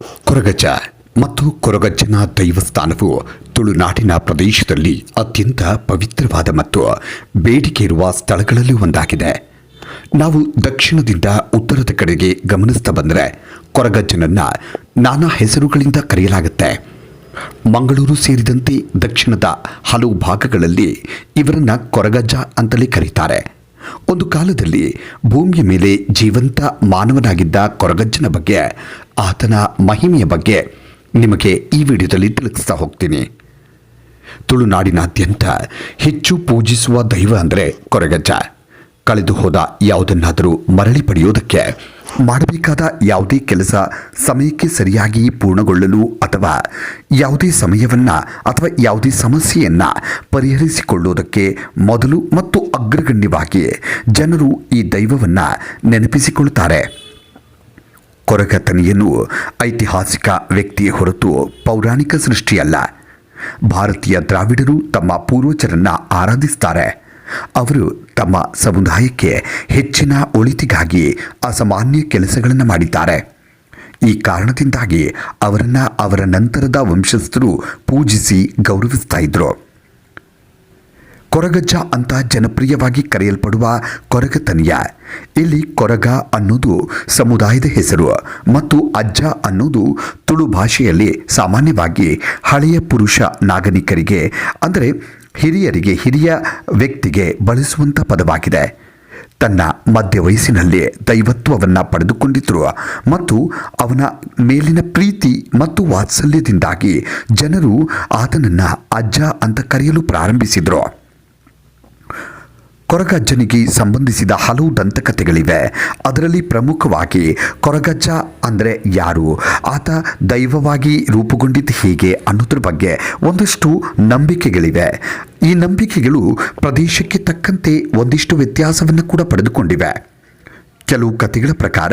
ಕೊರಗಜ್ಜ ಮತ್ತು ಕೊರಗಜ್ಜನ ದೈವಸ್ಥಾನವು ತುಳುನಾಡಿನ ಪ್ರದೇಶದಲ್ಲಿ ಅತ್ಯಂತ ಪವಿತ್ರವಾದ ಮತ್ತು ಬೇಡಿಕೆ ಇರುವ ಸ್ಥಳಗಳಲ್ಲಿ ಒಂದಾಗಿದೆ. ನಾವು ದಕ್ಷಿಣದಿಂದ ಉತ್ತರದ ಕಡೆಗೆ ಗಮನಿಸ್ತಾ ಬಂದರೆ ಕೊರಗಜ್ಜನನ್ನು ನಾನಾ ಹೆಸರುಗಳಿಂದ ಕರೆಯಲಾಗುತ್ತೆ. ಮಂಗಳೂರು ಸೇರಿದಂತೆ ದಕ್ಷಿಣದ ಹಲವು ಭಾಗಗಳಲ್ಲಿ ಇವರನ್ನು ಕೊರಗಜ್ಜ ಅಂತಲೇ ಕರೀತಾರೆ. ಒಂದು ಕಾಲದಲ್ಲಿ ಭೂಮಿಯ ಮೇಲೆ ಜೀವಂತ ಮಾನವನಾಗಿದ್ದ ಕೊರಗಜ್ಜನ ಬಗ್ಗೆ, ಆತನ ಮಹಿಮೆಯ ಬಗ್ಗೆ ನಿಮಗೆ ಈ ವಿಡಿಯೋದಲ್ಲಿ ತಿಳಿಸ್ತಾ ಹೋಗ್ತೀನಿ. ತುಳುನಾಡಿನಾದ್ಯಂತ ಹೆಚ್ಚು ಪೂಜಿಸುವ ದೈವ ಅಂದರೆ ಕೊರಗಜ್ಜ. ಕಳೆದು ಹೋದ ಯಾವುದನ್ನಾದರೂ ಮರಳಿ ಪಡೆಯೋದಕ್ಕೆ ಮಾಡಬೇಕಾದ ಯಾವುದೇ ಕೆಲಸ ಸಮಯಕ್ಕೆ ಸರಿಯಾಗಿ ಪೂರ್ಣಗೊಳ್ಳಲು ಅಥವಾ ಯಾವುದೇ ಸಮಯವನ್ನು ಅಥವಾ ಯಾವುದೇ ಸಮಸ್ಯೆಯನ್ನು ಪರಿಹರಿಸಿಕೊಳ್ಳುವುದಕ್ಕೆ ಮೊದಲು ಮತ್ತು ಅಗ್ರಗಣ್ಯವಾಗಿ ಜನರು ಈ ದೈವವನ್ನು ನೆನಪಿಸಿಕೊಳ್ಳುತ್ತಾರೆ. ಕೊರಗತನೆಯನ್ನು ಐತಿಹಾಸಿಕ ವ್ಯಕ್ತಿಯ ಹೊರತು ಪೌರಾಣಿಕ ಸೃಷ್ಟಿಯಲ್ಲ. ಭಾರತೀಯ ದ್ರಾವಿಡರು ತಮ್ಮ ಪೂರ್ವಜರನ್ನು ಆರಾಧಿಸ್ತಾರೆ. ಅವರು ತಮ್ಮ ಸಮುದಾಯಕ್ಕೆ ಹೆಚ್ಚಿನ ಒಳಿತಿಗಾಗಿ ಅಸಾಮಾನ್ಯ ಕೆಲಸಗಳನ್ನು ಮಾಡಿದ್ದಾರೆ. ಈ ಕಾರಣದಿಂದಾಗಿ ಅವರನ್ನು ಅವರ ನಂತರದ ವಂಶಸ್ಥರು ಪೂಜಿಸಿ ಗೌರವಿಸ್ತಾ ಇದ್ರು. ಕೊರಗಜ್ಜ ಅಂತ ಜನಪ್ರಿಯವಾಗಿ ಕರೆಯಲ್ಪಡುವ ಕೊರಗತನಿಯ ಇಲ್ಲಿ ಕೊರಗ ಅನ್ನೋದು ಸಮುದಾಯದ ಹೆಸರು ಮತ್ತು ಅಜ್ಜ ಅನ್ನೋದು ತುಳು ಭಾಷೆಯಲ್ಲಿ ಸಾಮಾನ್ಯವಾಗಿ ಹಳೆಯ ಪುರುಷ ನಾಗರಿಕರಿಗೆ ಅಂದರೆ ಹಿರಿಯರಿಗೆ ಹಿರಿಯ ವ್ಯಕ್ತಿಗೆ ಬಳಸುವಂಥ ಪದವಾಗಿದೆ. ತನ್ನ ಮಧ್ಯ ವಯಸ್ಸಿನಲ್ಲಿ ದೈವತ್ವವನ್ನು ಪಡೆದುಕೊಂಡಿದ್ರು ಮತ್ತು ಅವನ ಮೇಲಿನ ಪ್ರೀತಿ ಮತ್ತು ವಾತ್ಸಲ್ಯದಿಂದಾಗಿ ಜನರು ಆತನನ್ನು ಅಜ್ಜ ಅಂತ ಕರೆಯಲು ಪ್ರಾರಂಭಿಸಿದರು. ಕೊರಗಜ್ಜನಿಗೆ ಸಂಬಂಧಿಸಿದ ಹಲವು ದಂತಕಥೆಗಳಿವೆ. ಅದರಲ್ಲಿ ಪ್ರಮುಖವಾಗಿ ಕೊರಗಜ್ಜ ಅಂದರೆ ಯಾರು? ಆತ ದೈವವಾಗಿ ರೂಪುಗೊಂಡಿದ್ದು ಹೇಗೆ ಅನ್ನೋದ್ರ ಬಗ್ಗೆ ಒಂದಷ್ಟು ನಂಬಿಕೆಗಳಿವೆ. ಈ ನಂಬಿಕೆಗಳು ಪ್ರದೇಶಕ್ಕೆ ತಕ್ಕಂತೆ ಒಂದಿಷ್ಟು ವ್ಯತ್ಯಾಸವನ್ನು ಕೂಡ ಪಡೆದುಕೊಂಡಿವೆ. ಕೆಲವು ಕಥೆಗಳ ಪ್ರಕಾರ,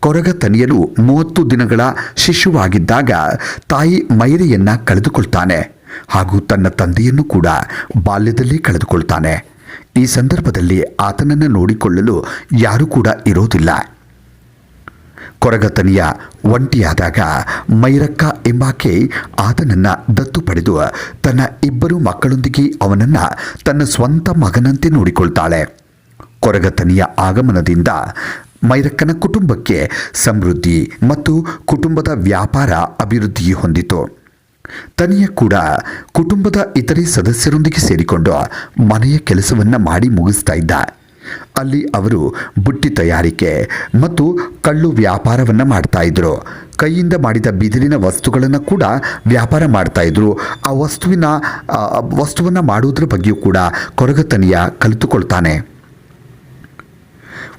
ಕೊರಗ ತನಿಯಲು ಮೂವತ್ತು ದಿನಗಳ ಶಿಶುವಾಗಿದ್ದಾಗ ತಾಯಿ ಮೈರೆಯನ್ನು ಕಳೆದುಕೊಳ್ತಾನೆ ಹಾಗೂ ತನ್ನ ತಂದೆಯನ್ನು ಕೂಡ ಬಾಲ್ಯದಲ್ಲೇ ಕಳೆದುಕೊಳ್ತಾನೆ. ಈ ಸಂದರ್ಭದಲ್ಲಿ ಆತನನ್ನು ನೋಡಿಕೊಳ್ಳಲು ಯಾರೂ ಕೂಡ ಇರೋದಿಲ್ಲ. ಕೊರಗತನಿಯ ಒಂಟಿಯಾದಾಗ ಮೈರಕ್ಕ ಎಂಬಾಕೆ ಆತನನ್ನ ದತ್ತು ಪಡೆದು ತನ್ನ ಇಬ್ಬರು ಮಕ್ಕಳೊಂದಿಗೆ ಅವನನ್ನ ತನ್ನ ಸ್ವಂತ ಮಗನಂತೆ ನೋಡಿಕೊಳ್ತಾಳೆ. ಕೊರಗತನಿಯ ಆಗಮನದಿಂದ ಮೈರಕ್ಕನ ಕುಟುಂಬಕ್ಕೆ ಸಮೃದ್ಧಿ ಮತ್ತು ಕುಟುಂಬದ ವ್ಯಾಪಾರ ಅಭಿವೃದ್ಧಿ ಹೊಂದಿತು. ತನಿಯ ಕೂಡ ಕುಟುಂಬದ ಇತರೆ ಸದಸ್ಯರೊಂದಿಗೆ ಸೇರಿಕೊಂಡು ಮನೆಯ ಕೆಲಸವನ್ನು ಮಾಡಿ ಮುಗಿಸ್ತಾ ಇದ್ದ. ಅಲ್ಲಿ ಅವರು ಬುಟ್ಟಿ ತಯಾರಿಕೆ ಮತ್ತು ಕಳ್ಳು ವ್ಯಾಪಾರವನ್ನು ಮಾಡ್ತಾ ಇದ್ರು. ಕೈಯಿಂದ ಮಾಡಿದ ಬಿದಿರಿನ ವಸ್ತುಗಳನ್ನು ಕೂಡ ವ್ಯಾಪಾರ ಮಾಡ್ತಾ ಇದ್ರು. ಆ ವಸ್ತುವಿನ ವಸ್ತುವನ್ನು ಮಾಡುವುದರ ಬಗ್ಗೆಯೂ ಕೂಡ ಕೊರಗತನಿಯ ಕಲಿತುಕೊಳ್ತಾನೆ.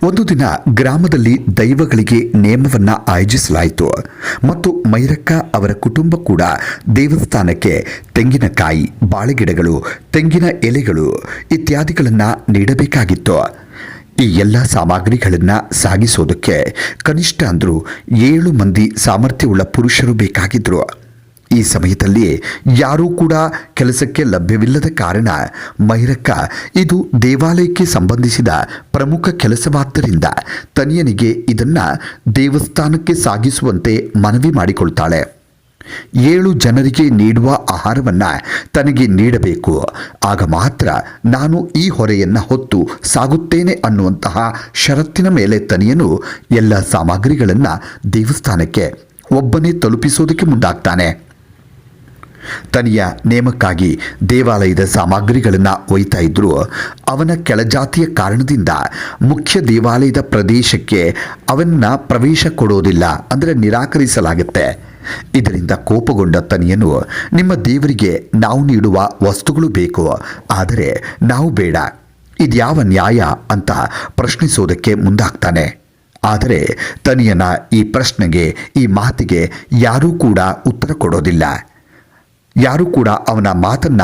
ಒಂದು ದಿನ ಗ್ರಾಮದಲ್ಲಿ ದೈವಗಳಿಗೆ ನೇಮವನ್ನು ಆಯೋಜಿಸಲಾಯಿತು. ಮತ್ತು ಮೈರಕ್ಕ ಅವರ ಕುಟುಂಬ ಕೂಡ ದೇವಸ್ಥಾನಕ್ಕೆ ತೆಂಗಿನಕಾಯಿ ಬಾಳೆಗಿಡಗಳು, ತೆಂಗಿನ ಎಲೆಗಳು ಇತ್ಯಾದಿಗಳನ್ನು ನೀಡಬೇಕಾಗಿತ್ತು. ಈ ಎಲ್ಲ ಸಾಮಗ್ರಿಗಳನ್ನು ಸಾಗಿಸೋದಕ್ಕೆ ಕನಿಷ್ಠ ಅಂದರೂ ಏಳು ಮಂದಿ ಸಾಮರ್ಥ್ಯವುಳ್ಳ ಪುರುಷರು ಬೇಕಾಗಿದ್ರು. ಈ ಸಮಯದಲ್ಲಿ ಯಾರೂ ಕೂಡ ಕೆಲಸಕ್ಕೆ ಲಭ್ಯವಿಲ್ಲದ ಕಾರಣ ಮೈರಕ್ಕ ಇದು ದೇವಾಲಯಕ್ಕೆ ಸಂಬಂಧಿಸಿದ ಪ್ರಮುಖ ಕೆಲಸವಾದ್ದರಿಂದ ತನಿಯನಿಗೆ ಇದನ್ನು ದೇವಸ್ಥಾನಕ್ಕೆ ಸಾಗಿಸುವಂತೆ ಮನವಿ ಮಾಡಿಕೊಳ್ತಾಳೆ. ಏಳು ಜನರಿಗೆ ನೀಡುವ ಆಹಾರವನ್ನು ತನಗೆ ನೀಡಬೇಕು. ಆಗ ಮಾತ್ರ ನಾನು ಈ ಹೊರೆಯನ್ನು ಹೊತ್ತು ಸಾಗುತ್ತೇನೆ ಅನ್ನುವಂತಹ ಷರತ್ತಿನ ಮೇಲೆ ತನಿಯನು ಎಲ್ಲ ಸಾಮಗ್ರಿಗಳನ್ನು ದೇವಸ್ಥಾನಕ್ಕೆ ಒಬ್ಬನೇ ತಲುಪಿಸೋದಕ್ಕೆ ಮುಂದಾಗ್ತಾನೆ. ತನಿಯ ನೇಮಕ್ಕಾಗಿ ದೇವಾಲಯದ ಸಾಮಗ್ರಿಗಳನ್ನು ಒಯ್ತಾ ಇದ್ರು. ಅವನ ಕೆಳಜಾತಿಯ ಕಾರಣದಿಂದ ಮುಖ್ಯ ದೇವಾಲಯದ ಪ್ರದೇಶಕ್ಕೆ ಅವನ್ನ ಪ್ರವೇಶ ಕೊಡೋದಿಲ್ಲ ಅಂದರೆ ನಿರಾಕರಿಸಲಾಗುತ್ತೆ. ಇದರಿಂದ ಕೋಪಗೊಂಡ ತನಿಯನು, ನಿಮ್ಮ ದೇವರಿಗೆ ನಾವು ನೀಡುವ ವಸ್ತುಗಳು ಬೇಕು, ಆದರೆ ನಾವು ಬೇಡ, ಇದ್ಯಾವ ನ್ಯಾಯ ಅಂತ ಪ್ರಶ್ನಿಸೋದಕ್ಕೆ ಮುಂದಾಗ್ತಾನೆ. ಆದರೆ ತನಿಯನ ಈ ಪ್ರಶ್ನೆಗೆ, ಈ ಮಾತಿಗೆ ಯಾರೂ ಕೂಡ ಉತ್ತರ ಕೊಡೋದಿಲ್ಲ. ಯಾರೂ ಕೂಡ ಅವನ ಮಾತನ್ನ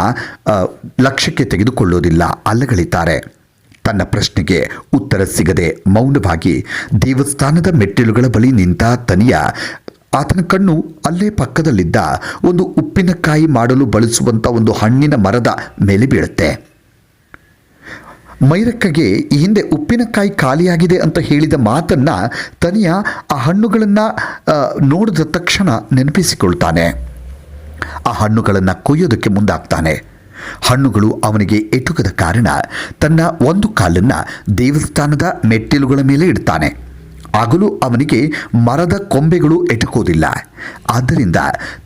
ಲಕ್ಷ್ಯಕ್ಕೆ ತೆಗೆದುಕೊಳ್ಳೋದಿಲ್ಲ. ಅಲ್ಲಗಳಿತಾರೆ ತನ್ನ ಪ್ರಶ್ನೆಗೆ ಉತ್ತರ ಸಿಗದೆ ಮೌನವಾಗಿ ದೇವಸ್ಥಾನದ ಮೆಟ್ಟಿಲುಗಳ ಬಳಿ ನಿಂತ ತನಿಯ, ಆತನ ಕಣ್ಣು ಅಲ್ಲೇ ಪಕ್ಕದಲ್ಲಿದ್ದ ಒಂದು ಉಪ್ಪಿನಕಾಯಿ ಮಾಡಲು ಬಳಸುವಂಥ ಒಂದು ಹಣ್ಣಿನ ಮರದ ಮೇಲೆ ಬೀಳುತ್ತೆ. ಮೈರಕ್ಕಗೆ ಈ ಹಿಂದೆ ಉಪ್ಪಿನಕಾಯಿ ಖಾಲಿಯಾಗಿದೆ ಅಂತ ಹೇಳಿದ ಮಾತನ್ನು ತನಿಯ ಆ ಹಣ್ಣುಗಳನ್ನು ನೋಡಿದ ತಕ್ಷಣ ನೆನಪಿಸಿಕೊಳ್ತಾನೆ. ಆ ಹಣ್ಣುಗಳನ್ನು ಕೊಯ್ಯೋದಕ್ಕೆ ಮುಂದಾಗ್ತಾನೆ. ಹಣ್ಣುಗಳು ಅವನಿಗೆ ಎಟುಕದ ಕಾರಣ ತನ್ನ ಒಂದು ಕಾಲನ್ನು ದೇವಸ್ಥಾನದ ಮೆಟ್ಟಿಲುಗಳ ಮೇಲೆ ಇಡ್ತಾನೆ. ಆಗಲೂ ಅವನಿಗೆ ಮರದ ಕೊಂಬೆಗಳು ಎಟುಕೋದಿಲ್ಲ. ಆದ್ದರಿಂದ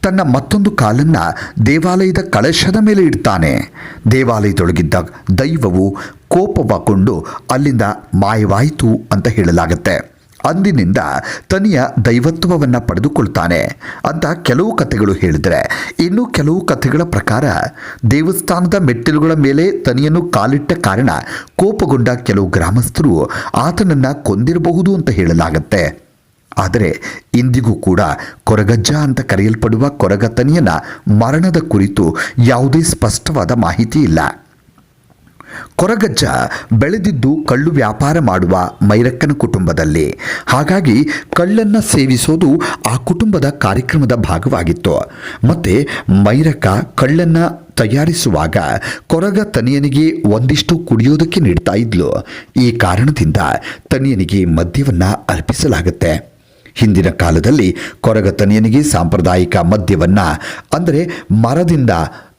ತನ್ನ ಮತ್ತೊಂದು ಕಾಲನ್ನು ದೇವಾಲಯದ ಕಳಶದ ಮೇಲೆ ಇಡ್ತಾನೆ. ದೇವಾಲಯದೊಳಗಿದ್ದ ದೈವವು ಕೋಪವಾಕೊಂಡು ಅಲ್ಲಿಂದ ಮಾಯವಾಯಿತು ಅಂತ ಹೇಳಲಾಗುತ್ತೆ. ಅಂದಿನಿಂದ ತನಿಯ ದೈವತ್ವವನ್ನು ಪಡೆದುಕೊಳ್ತಾನೆ ಅಂತ ಕೆಲವು ಕಥೆಗಳು ಹೇಳಿದರೆ. ಇನ್ನು ಕೆಲವು ಕಥೆಗಳ ಪ್ರಕಾರ ದೇವಸ್ಥಾನದ ಮೆಟ್ಟಿಲುಗಳ ಮೇಲೆ ತನಿಯನ್ನು ಕಾಲಿಟ್ಟ ಕಾರಣ ಕೋಪಗೊಂಡ ಕೆಲವು ಗ್ರಾಮಸ್ಥರು ಆತನನ್ನು ಕೊಂದಿರಬಹುದು ಅಂತ ಹೇಳಲಾಗತ್ತೆ. ಆದರೆ ಇಂದಿಗೂ ಕೂಡ ಕೊರಗಜ್ಜ ಅಂತ ಕರೆಯಲ್ಪಡುವ ಕೊರಗತನಿಯನ ಮರಣದ ಕುರಿತು ಯಾವುದೇ ಸ್ಪಷ್ಟವಾದ ಮಾಹಿತಿ ಇಲ್ಲ. ಕೊರಗಜ್ಜ ಬೆಳೆದಿದ್ದು ಕಳ್ಳು ವ್ಯಾಪಾರ ಮಾಡುವ ಮೈರಕ್ಕನ ಕುಟುಂಬದಲ್ಲಿ. ಹಾಗಾಗಿ ಕಳ್ಳನ್ನು ಸೇವಿಸೋದು ಆ ಕುಟುಂಬದ ಕಾರ್ಯಕ್ರಮದ ಭಾಗವಾಗಿತ್ತು. ಮತ್ತೆ ಮೈರಕ್ಕ ಕಳ್ಳನ್ನು ತಯಾರಿಸುವಾಗ ಕೊರಗ ತನಿಯನಿಗೆ ಒಂದಿಷ್ಟು ಕುಡಿಯೋದಕ್ಕೆ ನೀಡ್ತಾ ಇದ್ಲು. ಈ ಕಾರಣದಿಂದ ತನಿಯನಿಗೆ ಮದ್ಯವನ್ನು ಅರ್ಪಿಸಲಾಗುತ್ತೆ. ಹಿಂದಿನ ಕಾಲದಲ್ಲಿ ಕೊರಗ ತನಿಯನಿಗೆ ಸಾಂಪ್ರದಾಯಿಕ ಮದ್ಯವನ್ನು, ಅಂದರೆ ಮರದಿಂದ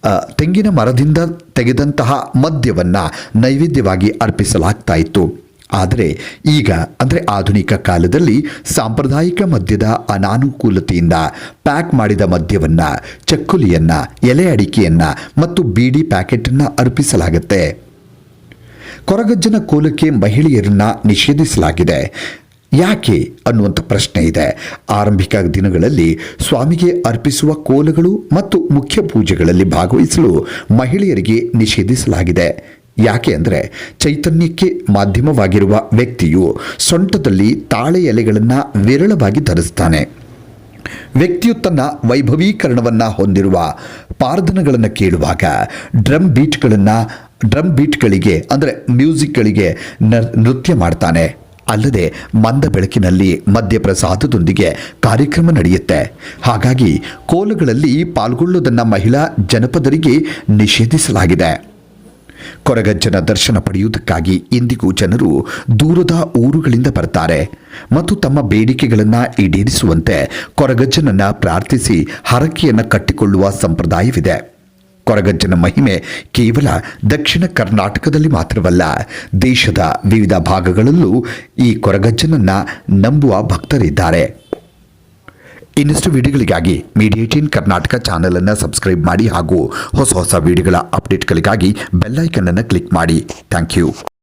ತೆಂಗಿನ ಮರದಿಂದ ತೆಗೆದಂತಹ ಮದ್ಯವನ್ನು ನೈವೇದ್ಯವಾಗಿ ಅರ್ಪಿಸಲಾಗ್ತಾ ಇತ್ತು ಆದರೆ ಈಗ, ಅಂದರೆ ಆಧುನಿಕ ಕಾಲದಲ್ಲಿ ಸಾಂಪ್ರದಾಯಿಕ ಮದ್ಯದ ಅನಾನುಕೂಲತೆಯಿಂದ ಪ್ಯಾಕ್ ಮಾಡಿದ ಮದ್ಯವನ್ನು, ಚಕ್ಕುಲಿಯನ್ನು, ಎಲೆ ಅಡಿಕೆಯನ್ನು ಮತ್ತು ಬೀಡಿ ಪ್ಯಾಕೆಟನ್ನು ಅರ್ಪಿಸಲಾಗುತ್ತೆ. ಕೊರಗಜ್ಜನ ಕೋಲಕ್ಕೆ ಮಹಿಳೆಯರನ್ನ ನಿಷೇಧಿಸಲಾಗಿದೆ. ಯಾಕೆ ಅನ್ನುವಂಥ ಪ್ರಶ್ನೆ ಇದೆ. ಆರಂಭಿಕ ದಿನಗಳಲ್ಲಿ ಸ್ವಾಮಿಗೆ ಅರ್ಪಿಸುವ ಕೋಲಗಳು ಮತ್ತು ಮುಖ್ಯ ಪೂಜೆಗಳಲ್ಲಿ ಭಾಗವಹಿಸಲು ಮಹಿಳೆಯರಿಗೆ ನಿಷೇಧಿಸಲಾಗಿದೆ. ಯಾಕೆ ಅಂದರೆ ಚೈತನ್ಯಕ್ಕೆ ಮಾಧ್ಯಮವಾಗಿರುವ ವ್ಯಕ್ತಿಯು ಸೊಂಟದಲ್ಲಿ ತಾಳೆ ಎಲೆಗಳನ್ನು ವಿರಳವಾಗಿ ಧರಿಸ್ತಾನೆ. ವ್ಯಕ್ತಿಯು ತನ್ನ ವೈಭವೀಕರಣವನ್ನು ಹೊಂದಿರುವ ಪಾರ್ಧನಗಳನ್ನು ಕೇಳುವಾಗ ಡ್ರಮ್ ಬೀಟ್ಗಳನ್ನು, ಡ್ರಮ್ ಬೀಟ್ಗಳಿಗೆ ಅಂದರೆ ಮ್ಯೂಸಿಕ್ಗಳಿಗೆ ನೃತ್ಯ ಮಾಡ್ತಾನೆ. ಅಲ್ಲದೆ ಮಂದ ಬೆಳಕಿನಲ್ಲಿ ಮದ್ಯಪ್ರಸಾದದೊಂದಿಗೆ ಕಾರ್ಯಕ್ರಮ ನಡೆಯುತ್ತೆ. ಹಾಗಾಗಿ ಕೋಲುಗಳಲ್ಲಿ ಪಾಲ್ಗೊಳ್ಳುವುದನ್ನು ಮಹಿಳಾ ಜನಪದರಿಗೆ ನಿಷೇಧಿಸಲಾಗಿದೆ. ಕೊರಗಜ್ಜನ ದರ್ಶನ ಪಡೆಯುವುದಕ್ಕಾಗಿ ಇಂದಿಗೂ ಜನರು ದೂರದ ಊರುಗಳಿಂದ ಬರ್ತಾರೆ. ಮತ್ತು ತಮ್ಮ ಬೇಡಿಕೆಗಳನ್ನು ಈಡೇರಿಸುವಂತೆ ಕೊರಗಜ್ಜನನ್ನು ಪ್ರಾರ್ಥಿಸಿ ಹರಕೆಯನ್ನು ಕಟ್ಟಿಕೊಳ್ಳುವ ಸಂಪ್ರದಾಯವಿದೆ. ಕೊರಗಜ್ಜನ ಮಹಿಮೆ ಕೇವಲ ದಕ್ಷಿಣ ಕರ್ನಾಟಕದಲ್ಲಿ ಮಾತ್ರವಲ್ಲ, ದೇಶದ ವಿವಿಧ ಭಾಗಗಳಲ್ಲೂ ಈ ಕೊರಗಜ್ಜನನ್ನ ನಂಬುವ ಭಕ್ತರಿದ್ದಾರೆ. ಇನ್ನಷ್ಟು ವಿಡಿಯೋಗಳಿಗಾಗಿ ಮೀಡಿಯೇಟಿನ್ ಕರ್ನಾಟಕ ಚಾನಲನ್ನು ಸಬ್ಸ್ಕ್ರೈಬ್ ಮಾಡಿ ಹಾಗೂ ಹೊಸ ಹೊಸ ವಿಡಿಯೋಗಳ ಅಪ್ಡೇಟ್ಗಳಿಗಾಗಿ ಬೆಲ್ಲೈಕನ್ನನ್ನು ಕ್ಲಿಕ್ ಮಾಡಿ. Thank you.